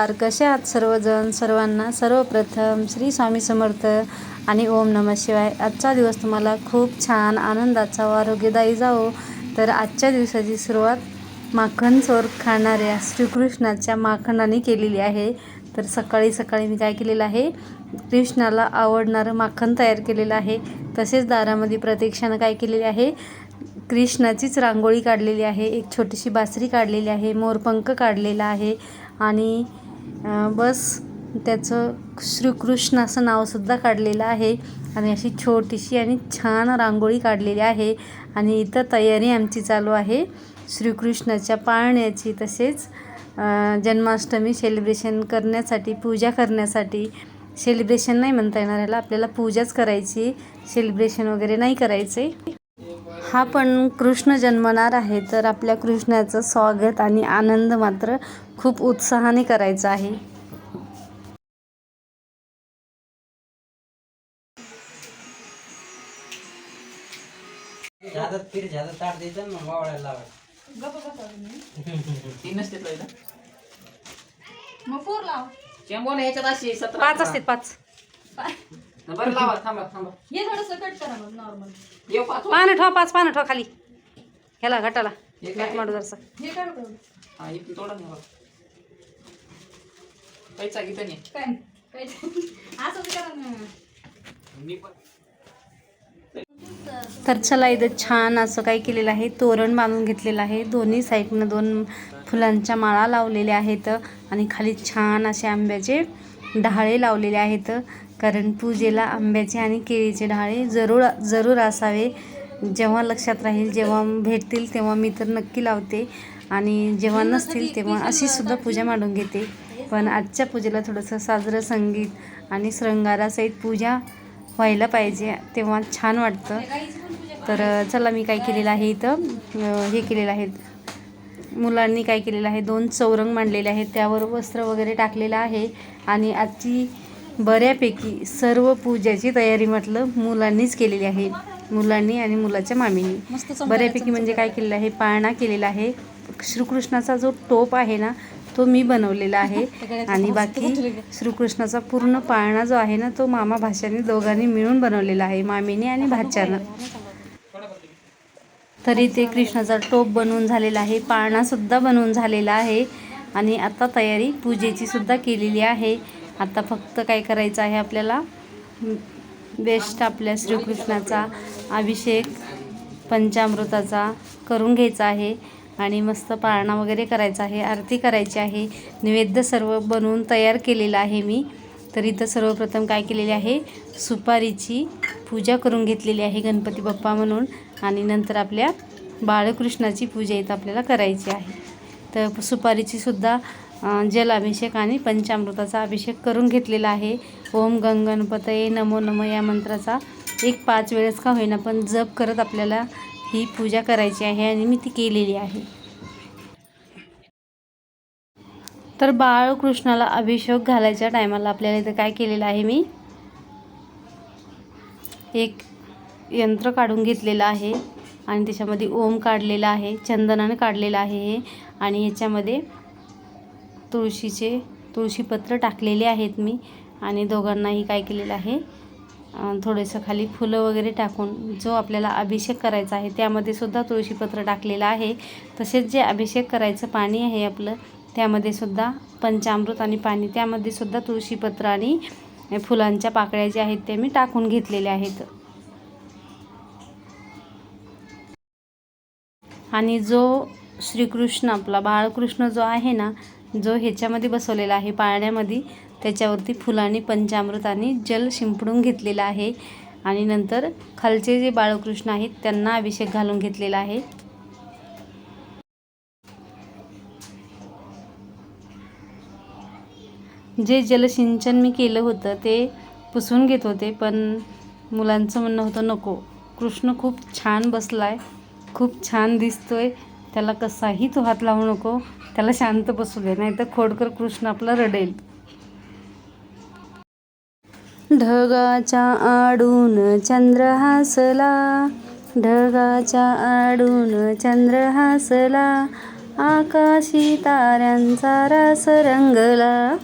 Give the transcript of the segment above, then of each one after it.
नमस्कार. कसे आहात सर्वजण? सर्वांना सर्वप्रथम श्री स्वामी समर्थ आणि ओम नमः शिवाय. आजचा दिवस तुम्हाला खूप छान आनंदाचा व आरोग्यदायी जावो. तर आजच्या दिवसाची सुरुवात माखण चोर खाणाऱ्या श्रीकृष्णाच्या माखणाने केलेली आहे. तर सकाळी सकाळी मी काय केलेलं आहे? कृष्णाला आवडणारं माखण तयार केलेलं आहे. तसेच दारामध्ये प्रतीक्षानं काय केलेली आहे? कृष्णाचीच रांगोळी काढलेली आहे. एक छोटीशी बासरी काढलेली आहे. मोरपंख काढलेला आहे. आणि बस त्याचं श्रीकृष्ण असं नावसुद्धा काढलेलं आहे. आणि अशी छोटीशी आणि छान रांगोळी काढलेली आहे. आणि इथं तयारी आमची चालू आहे. श्रीकृष्णाच्या पाळण्याची तसेच जन्माष्टमी सेलिब्रेशन करण्यासाठी पूजा करण्यासाठी. सेलिब्रेशन नाही म्हणता येणार ह्याला आपल्याला पूजाच करायची. सेलिब्रेशन वगैरे नाही करायचे. हा पण कृष्ण जन्मणार आहे तर आपल्या कृष्णाचं स्वागत आणि आनंद मात्र खूप उत्साहाने करायचा आहे. पाच असते पाच. बरं लावा थांबा थांबा. हे थोडस कट करा मग नॉर्मल येऊ पाच पानं ठेवा पाच पानं खाली. ह्याला घटाला. हे काय? घट माडू जरसा. हे हा इथून तोडा ना बघा पैसा घेतो नाही काय काय असं करा ना. मी पण. तर चला इथं छान असं काय केलेलं आहे. तोरण बांधून घेतलेलं आहे. दोन्ही साईडनं दोन फुलांच्या माळा लावलेल्या आहेत आणि खाली छान असे आंब्याचे डहाळे लावलेले आहेत. कारण पूजेला आंब्याचे आणि केळीचे डहाळे जरूर जरूर असावे. जेव्हा लक्षात राहील जेव्हा भेटतील तेव्हा मी तर नक्की लावते. आणि जेव्हा नसतील तेव्हा अशी सुद्धा पूजा मांडून घेते. पण आजच्या पूजेला थोडंसं साजरं संगीत आणि श्रृंगारासहित पूजा व्हायला पाहिजे तेव्हा छान वाटतं. तर चला मी काय केलेलं आहे इथं? हे केलेलं आहे. मुलांनी काय केलेलं आहे? दोन चौरंग मांडलेले आहेत. त्यावर वस्त्र वगैरे टाकलेलं आहे. आणि आजची बऱ्यापैकी सर्व पूजाची तयारी म्हटलं मुलांनीच केलेली आहे. मुलांनी आणि मुलाच्या मामींनी. बऱ्यापैकी म्हणजे काय केलेलं आहे पाळणा केलेला आहे. श्रीकृष्णाचा जो टोप आहे ना तो मी बनवलेला आहे. आणि बाकी श्रीकृष्णाचा पूर्ण पाळणा जो आहे ना तो मामा भाषाने दोघांनी मिळून बनवलेला आहे मामीने आणि भाच्यानं. तरी ते कृष्णाचा टोप बनवून झालेला आहे पाळणासुद्धा बनवून झालेला आहे. आणि आता तयारी पूजेची सुद्धा केलेली आहे. आता फक्त काय करायचं आहे आपल्याला? बेस्ट आपल्या श्रीकृष्णाचा अभिषेक पंचामृताचा करून घ्यायचा आहे आणि मस्त पाळणा वगैरे करायचा आहे आरती करायची आहे. नैवेद्य सर्व बनवून तयार केलेलं आहे मी. तर इथं सर्वप्रथम काय केलेले आहे? सुपारीची पूजा करून घेतलेली आहे गणपती बाप्पा म्हणून आणि नंतर आपल्या बाळकृष्णाची पूजा इथं आपल्याला करायची आहे. तर सुपारीचीसुद्धा जलाभिषेक आणि पंचामृताचा अभिषेक करून घेतलेला आहे. ओम गंगणपतये नमो नमो या मंत्राचा एक पाच वेळेस का होईना पण जप करत आपल्याला ही पूजा करायची आहे आणि मी ती केलेली आहे. तर बाळकृष्णाला अभिषेक घालायच्या टायमाला आपल्याला इथं काय केलेलं आहे मी? एक यंत्र काढून घेतलेलं आहे आणि त्याच्यामध्ये ओम काढलेला आहे चंदनाने काढलेलं आहे हे. आणि ह्याच्यामध्ये तुळशीचे तुळशीपत्र टाकलेले आहेत मी आणि दोघांनाही काय केलेलं आहे थोडंसं खाली फुलं वगैरे टाकून जो आपल्याला अभिषेक करायचा आहे त्यामध्ये सुद्धा तुळशीपत्र टाकलेलं आहे. तसेच जे अभिषेक करायचं पाणी आहे आपलं त्यामध्ये सुद्धा पंचामृत आणि पाणी त्यामध्ये सुद्धा तुळशीपत्र आणि फुलांच्या पाकळ्या ज्या आहेत त्या मी टाकून घेतलेल्या आहेत. आणि जो श्रीकृष्ण आपला बाळकृष्ण जो आहे ना जो ह्याच्यामध्ये बसवलेला आहे पाळण्यामध्ये. त्याच्यावरती फुलांनी पंचामृत आणि जल शिंपडून घेतलेलं आहे. आणि नंतर खालचे जे बाळकृष्ण आहेत त्यांना अभिषेक घालून घेतलेला आहे. जे जलसिंचन मी केलं होतं ते पुसून घेत होते पण मुलांचं म्हणणं होतं नको. कृष्ण खूप छान बसला आहे खूप छान दिसतो आहे त्याला कसाही तो हात लावू नको. त्याला शांत बसू दे नाही तर खोडकर कृष्ण आपला रडेल. ढगाच्या आडून चंद्र हसला ढगाच्या आडून चंद्र हसला आकाशी ताऱ्यांचा रास रंगला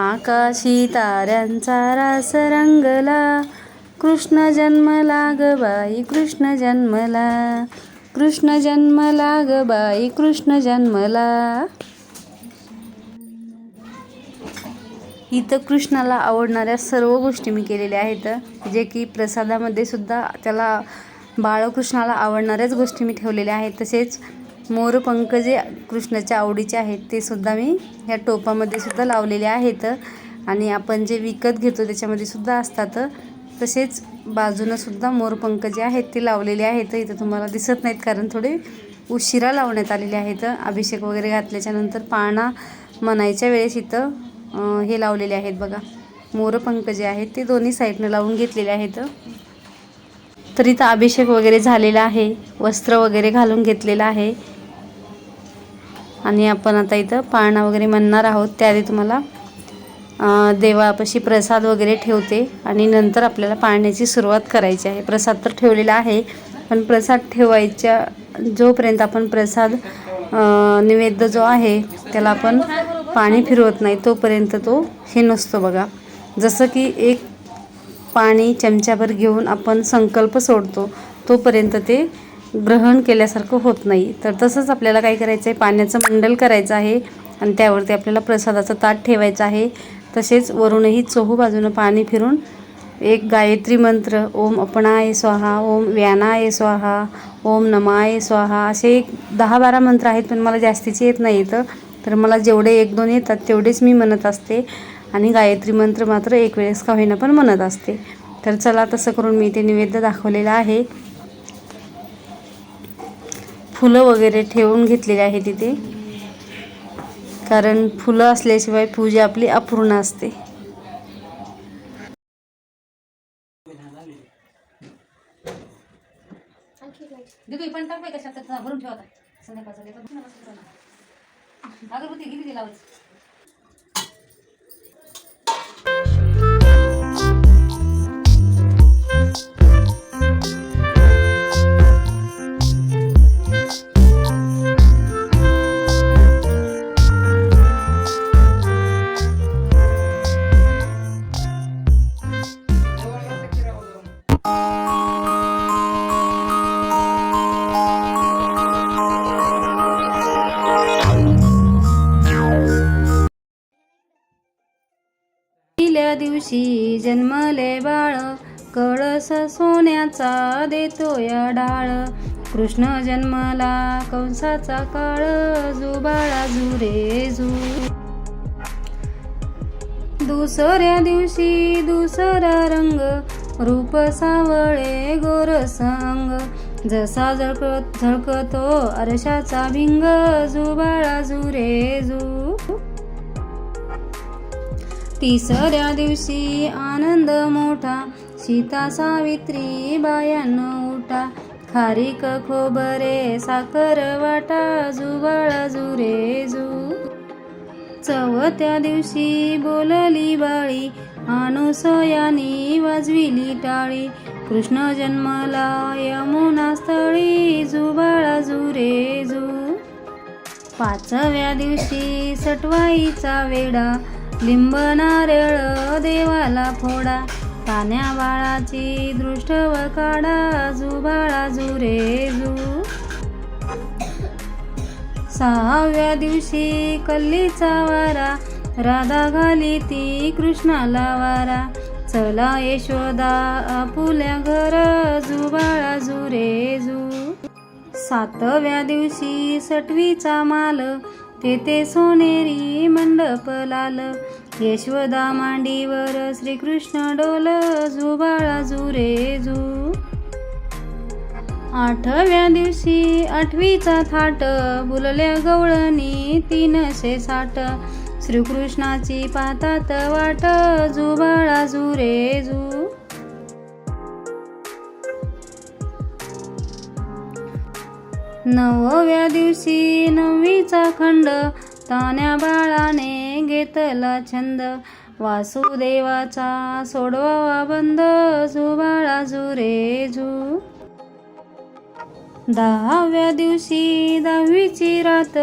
आकाशी ताऱ्यांचा रास रंगला कृष्ण जन्मला ग बाई कृष्ण जन्मला. कृष्ण जन्मला ग बाई कृष्ण जन्मला इथं कृष्णाला आवडणाऱ्या सर्व गोष्टी मी केलेल्या आहेत जे की प्रसादामध्ये सुद्धा त्याला बाळकृष्णाला आवडणाऱ्याच गोष्टी मी ठेवलेल्या आहेत. तसेच मोरपंख जे कृष्णाच्या आवडीचे आहेत ते सुद्धा मी ह्या टोपामध्ये सुद्धा लावलेले आहेत. आणि आपण जे विकत घेतो त्याच्यामध्ये सुद्धा असतात. तसेच बाजूनंसुद्धा मोरपंख जे आहेत ते लावलेले आहेत. इथं तुम्हाला दिसत नाहीत कारण थोडे उशिरा लावण्यात आलेले आहेत. अभिषेक वगैरे घातल्याच्यानंतर पाळणा म्हणायच्या वेळेस इथं हे लावलेले आहेत बघा. मोरपंख जे आहेत ते दोन्ही साईडनं लावून घेतलेले आहेत. तर इथं अभिषेक वगैरे झालेला आहे वस्त्र वगैरे घालून घेतलेलं आहे. आणि आपण आता इथं पाळणा वगैरे म्हणणार आहोत त्याआधी तुम्हाला देवापाशी प्रसाद वगैरे ठेवते आणि नंतर आपल्याला पाळण्याची सुरुवात करायची आहे. प्रसाद तर ठेवलेला आहे पण प्रसाद ठेवायच्या जोपर्यंत आपण प्रसाद निवेद्य नैवेद्य जो आहे त्याला आपण पाणी फिरवत नाही तोपर्यंत तो हे नसतो बघा. जसं की एक पाणी चमच्याभर घेऊन आपण संकल्प सोडतो तोपर्यंत ते ग्रहण केल्यासारखं होत नाही. तर तसंच आपल्याला काय करायचं आहे पाण्याचं मंडल करायचं आहे आणि त्यावरती आपल्याला प्रसादाचं ताट ठेवायचं आहे. तसेच वरूनही चहूबाजूनं पाणी फिरून एक गायत्री मंत्र ओम अपणाय स्वाहा ओम व्यानाय स्वाहा ओम नमाय स्वाहा असे एक दहा बारा मंत्र आहेत पण मला जास्तीचे येत नाही येतं तर मला जेवढे एक दोन येतात तेवढेच मी म्हणत असते. आणि गायत्री मंत्र मात्र एक वेळेस का होईना पण म्हणत असते. तर चला तसं करून मी ते निवेद्य दाखवलेलं आहे. फुलं वगैरे ठेवून घेतलेली आहे तिथे कारण फुलं असल्याशिवाय पूजा आपली अपूर्ण असते. दिदी पण दिवशी जन्मले बाळ. कळस सोन्याचा देतो या डाळ. कृष्ण जन्मला कंसाचा काळ. जुबाळा जुरे जू दुसऱ्या दिवशी दुसरा रंग. रूप सावळे गोरसंग जसा झळकत झळकतो आरशाचा भिंग. जुबाळा जुरे जू. तिसऱ्या दिवशी आनंद मोठा. सीता सावित्री बायान उठा. खारीक खोबरे साखर वाटा जुबाळा जुरे जू. चवथ्या दिवशी बोलली बाळी. अनुसयानी वाजविली टाळी. कृष्ण जन्मला यमुना स्थळी जुबाळा जुरे जू. पाचव्या दिवशी सटवाईचा वेडा लिंब नारळ देवाला फोडा. पाण्या बाळाची दृष्टव काढा. जुबाळा जुरे जू. सहाव्या दिवशी कल्लीचा वारा. राधा घाली ती कृष्णाला वारा. चला यशोदा आपुल्या घर. जुबाळा जुरे जू. सातव्या दिवशी सटवीचा माल. तेथे सोनेरी मंडप लाल यशवदा मांडीवर श्रीकृष्ण डोल जुबाळा जुरे झू आठव्या दिवशी आठवीचा थाट बुलल्या गवळणी तीनशे साठ. श्रीकृष्णाची पातात वाट जुबाळा जुरे जु. नवव्या दिवशी नववीचा खंड तान्या बाळाने घेतला छंद. वासुदेवाचा सोडवा बंद जुबाळा जुरे झू दहाव्या दिवशी दहावीची रात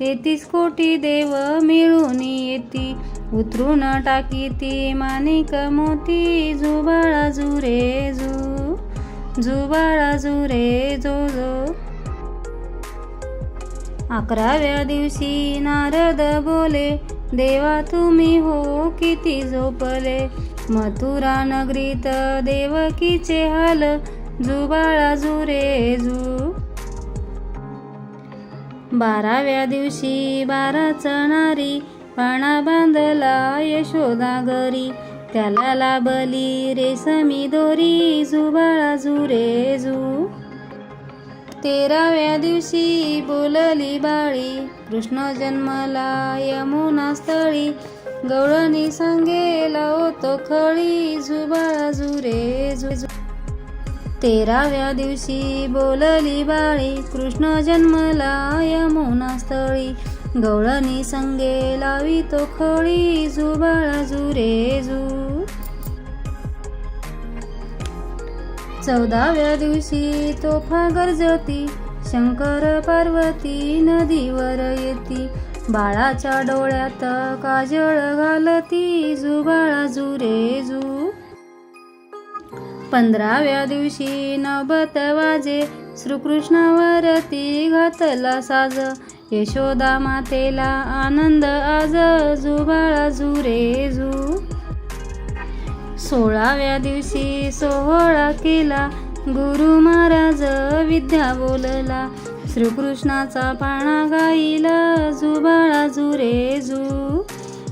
तेहतीस कोटी देव मिळून येती. उतरून टाकी ती मानिक मोती जुबाळा जुरे झू जुबाळा जुरे जो जो. अकराव्या दिवशी नारद बोले देवा तुम्ही हो किती झोपले. मथुरा नगरीत देवकीचे हाल जुबाळा जुरे जू. बाराव्या दिवशी बारा चणारी पाणा बांधला यशोदा घरी. त्याला लाभली रेसमी दोरी जुबाळा जुरे जू. तेराव्या दिवशी बोलली बाळी कृष्ण जन्मला यमुना स्थळी गवळणी सांगेल होतो खळी जुबाळा जुरे जुजू तेराव्या दिवशी बोलली बाळी कृष्ण जन्मला यमुना स्थळी गवळणी संगे लावी तो खळी जुबाळा जुरे जू. चौदाव्या दिवशी तोफा गरजती शंकर पार्वती नदीवर येती. बाळाच्या डोळ्यात काजळ घालती. जुबाळा जुरे जू पंधराव्या दिवशी नवबत वाजे. श्रीकृष्णावरती घातला साज. यशोदा मातेला आनंद आज. जुबाळा जुरे जू. सोळाव्या दिवशी सोहळा केला. गुरु महाराज विद्या बोलला. श्रीकृष्णाचा पाणा गाईला जुबाळा जुरे जू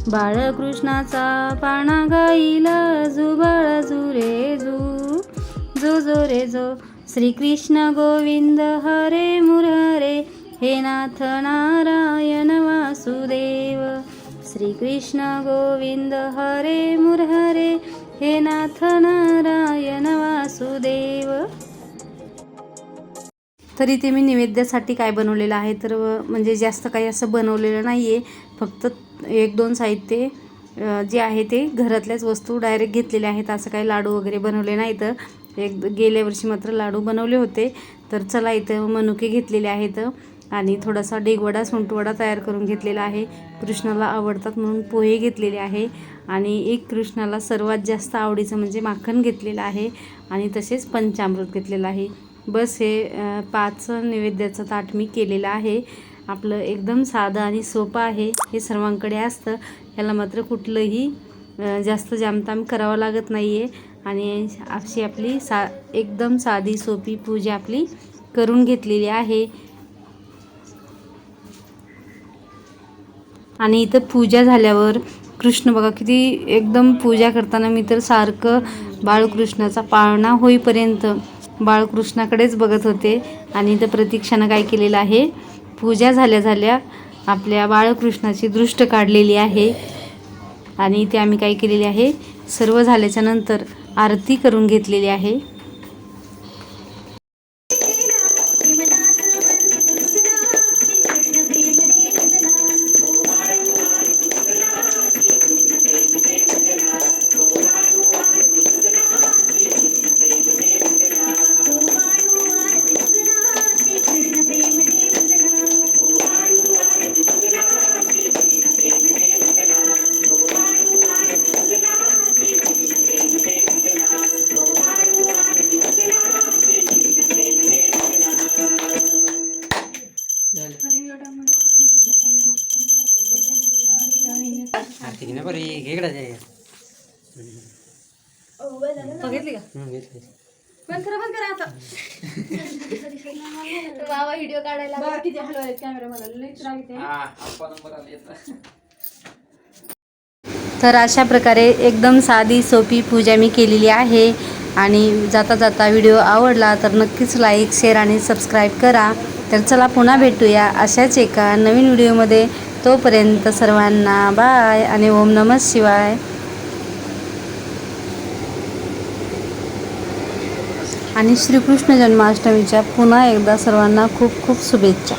बाळकृष्णाचा पाणा गाईला जुबाळा जुरे जू जो. जो रे जो. श्रीकृष्ण गोविंद हरे मुरारे हे नाथ नारायण वासुदेव. श्रीकृष्ण गोविंद हरे मुरहरे. हे नाथ नारायण वासुदेव. तर इथे मी नैवेद्यासाठी काय बनवलेलं आहे तर व- म्हणजे जास्त काही असं बनवलेलं नाही आहे फक्त एक दोन साहित्य जे आहे ते घरातल्याच वस्तू डायरेक्ट घेतलेल्या आहेत. असं काही लाडू वगैरे बनवले नाही तर एक गेल्या वर्षी मात्र लाडू बनवले होते. तर चला इथं मनुके घेतलेले आहेत. आणि थोडासा डेगवडा सुंटवडा तयार करून घेतलेला आहे. कृष्णाला आवडतात म्हणून पोहे घेतलेले आहे. आणि एक कृष्णाला सर्वात जास्त आवडीचं म्हणजे माखण घेतलेलं आहे. आणि तसेच पंचामृत घेतलेलं आहे. बस हे पाच नैवेद्याचं ताट मी केलेलं आहे. आपलं एकदम साधं आणि सोपं आहे. हे सर्वांकडे असतं. ह्याला मात्र कुठलंही जास्त जामताम करावं लागत नाही आहे आणि अशी आपली सा एकदम साधी सोपी पूजा आपली करून घेतलेली आहे. आणि इथं पूजा झाल्यावर कृष्ण बघा किती एकदम पूजा करताना मी तर सारखं बाळकृष्णाचा पाळणा होईपर्यंत बाळकृष्णाकडेच बघत होते. आणि इथं प्रतीक्षानं काय केलेलं आहे? पूजा झाल्या झाल्या आपल्या बाळकृष्णाची दृष्ट काढलेली आहे. आणि इथे आम्ही काय केलेली आहे? सर्व झाल्याच्यानंतर आरती करून घेतलेली आहे. तर अशा प्रकारे एकदम साधी सोपी पूजा मी केलेली आहे. आणि जाता जाता व्हिडिओ आवडला तर नक्कीच लाईक शेअर आणि सबस्क्राईब करा. तर चला पुन्हा भेटूया अशाच एका नवीन व्हिडिओमध्ये. तोपर्यंत सर्वांना बाय आणि ओम नमः शिवाय. आणि श्रीकृष्ण जन्माष्टमीच्या पुन्हा एकदा सर्वांना खूप खूप शुभेच्छा.